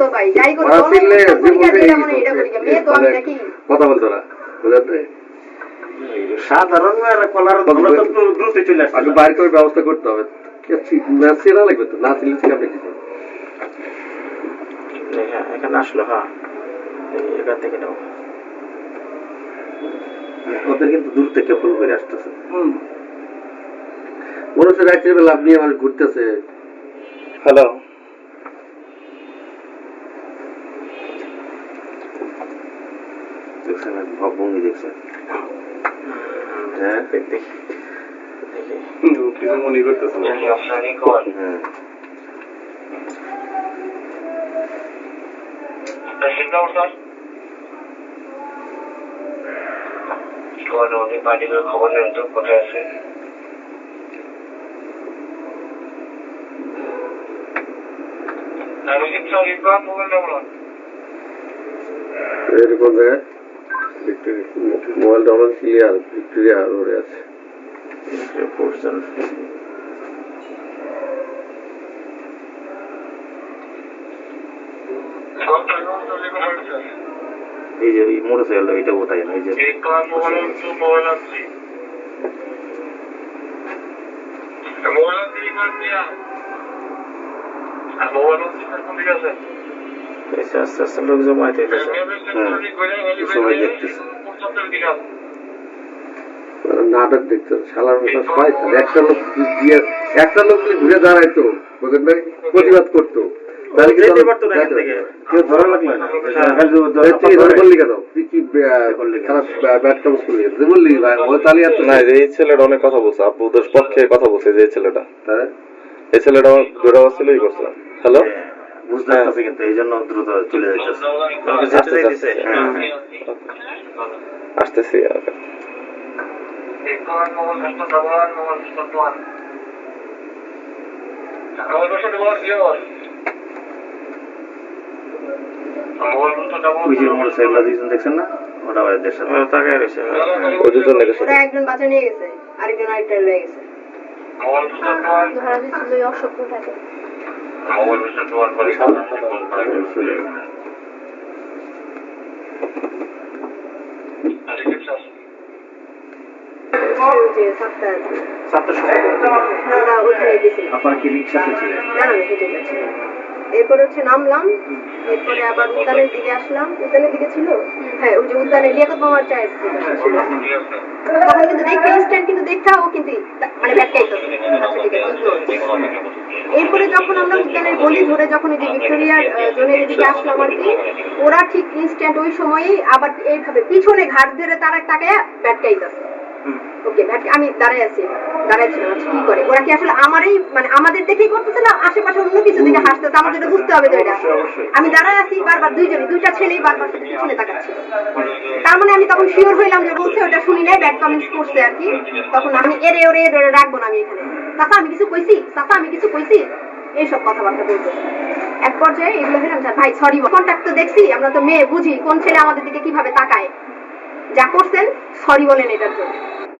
তো ভাই যাই করি হয় এটা করি করবে। মেয়ে তো আমি কথা বলতো না বুঝাতে সাধারণ কলার দ্রুত চলে আগে আসছে করে ব্যবস্থা করতে হবে। চেনা লাগবে তো না চিনলে আপনি কি হ্যাঁ এখানে আসলো হ্যাঁ এখান থেকে নেব। ওদের কিন্তু দূর থেকে ফুল করে আসতেছে। মনে হচ্ছে আপনি আমার ঘুরতেছে। হ্যালো দেখছেন ভঙ্গি দেখছেন। হ্যাঁ? কিছু মনে করতেছে না। হ্যাঁ। খবর নেন তো কোথায় আছে? আমি কিন্তু ইকবাল মোবাইল নম্বর এরকম জায়গায় ভিক্টোরিয়া মোবাইলটা আমার ক্লিয়ার ভিক্টোরিয়া রোডে আছে পড়ছেন এই যে এই মোটরসাইকেল এটা ওটাই না এই যে ইকবাল মোবাইল তো মোবাইল আছে মোবাইল আছে আস্তে আস্তে আস্তে লোক এই সময় দেখতেছি নাটক দেখতে শালার মতো একটা লোক দিয়ে একটা লোক যদি ঘুরে দাঁড়াইতো ভাই প্রতিবাদ করতো এই ছেলেটা অনেক কথা বলছে আব্বুদের পক্ষে কথা বলছে যে ছেলেটা হ্যাঁ? এই ছেলেটা আমার অবস্থায় হ্যালো হ্যাঁ, বুঝতে কিন্তু এই জন্য দ্রুত চলে। হ্যাঁ হ্যাঁ। আসতেছি আর Iqbal mobile customer double mobile customer one mobile customer one zero mobile customer double ওই যে মোটরসাইকেল দুইজন দেখছেন না? ওটা ওদের সাথে তাকায় রয়েছে ওই দুজন একজন বাচ্চা নিয়ে গেছে। আরেকজন আরেকটা লয়ে গেছে। ধরা দিচ্ছিল এরপরে হচ্ছে নামলাম এরপরে আবার উদ্যানের দিকে আসলাম উদ্যানের দিকে ছিল হ্যাঁ ওই যে উদ্যানের লিয়াকত মামার চায়ের তখন কিন্তু দেখতে ইনস্ট্যান্ট কিন্তু দেখা ও কিন্তু মানে ব্যাটকাইতেছে আচ্ছা ঠিক আছে। এরপরে যখন আমরা উদ্যানের গলি ধরে যখন এই যে ভিক্টোরিয়ার জোনের দিকে আসলাম আর কি ওরা ঠিক ইনস্ট্যান্ট ওই সময়ই আবার এইভাবে পিছনে ঘাট ধরে তারা তাকায় ব্যাটকাইতেছে। ওকে আমি দাঁড়াই আছি দাঁড়াই ছিলাম আচ্ছা কি করে? ওরা কি আসলে আমারই মানে আমাদের দেখেই করতেছে না? আশেপাশে অন্য কিছু দিকে হাসতেছে? আমাদের বুঝতে হবে তো এটা। আমি দাঁড়ায় আছি বারবার দুইজনই দুইটা ছেলেই বারবার শুধু পিছনে তাকাচ্ছে। তার মানে আমি তখন শিওর হইলাম যে বলছে ওটা শুনি নাই ব্যাড কমেন্টস করছে আর কি। তখন আমি এরে ওরে এরে রাখব না আমি এখানে। চাচা আমি কিছু কইছি? চাচা আমি কিছু কইছি? এইসব কথাবার্তা বলতো এক পর্যায়ে এগুলো ভেলাম ভাই সরি কন্ট্যাক্ট তো দেখছি, আমরা তো মেয়ে, বুঝি কোন ছেলে আমাদের দিকে কীভাবে তাকায়। যা করছেন সরি বলেন এটার জন্য।